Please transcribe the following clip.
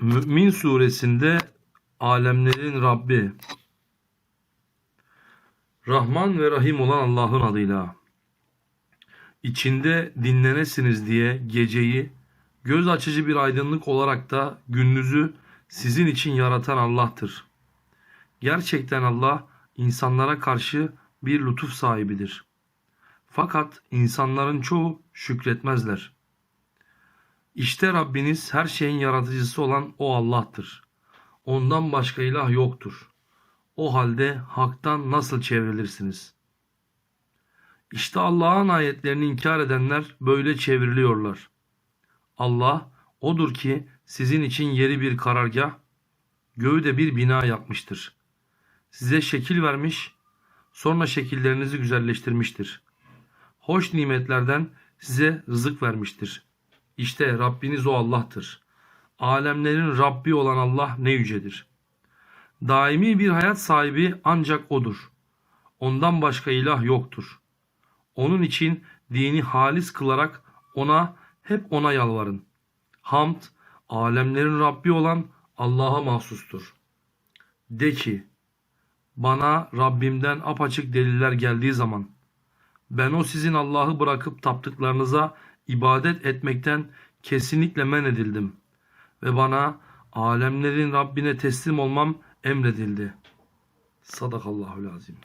Mü'min suresinde alemlerin Rabbi Rahman ve Rahim olan Allah'ın adıyla içinde dinlenesiniz diye geceyi göz açıcı bir aydınlık olarak da gündüzü sizin için yaratan Allah'tır. Gerçekten Allah insanlara karşı bir lütuf sahibidir. Fakat insanların çoğu şükretmezler. İşte Rabbiniz her şeyin yaratıcısı olan o Allah'tır. Ondan başka ilah yoktur. O halde haktan nasıl çevrilirsiniz? İşte Allah'ın ayetlerini inkar edenler böyle çevriliyorlar. Allah odur ki sizin için yeri bir karargah, göğü de bir bina yapmıştır. Size şekil vermiş, sonra şekillerinizi güzelleştirmiştir. Hoş nimetlerden size rızık vermiştir. İşte Rabbiniz o Allah'tır. Alemlerin Rabbi olan Allah ne yücedir. Daimi bir hayat sahibi ancak O'dur. Ondan başka ilah yoktur. Onun için dini halis kılarak O'na hep O'na yalvarın. Hamd, alemlerin Rabbi olan Allah'a mahsustur. De ki, bana Rabbimden apaçık deliller geldiği zaman, ben o sizin Allah'ı bırakıp taptıklarınıza ibadet etmekten kesinlikle men edildim. Ve bana alemlerin Rabbine teslim olmam emredildi. Sadakallahul azim.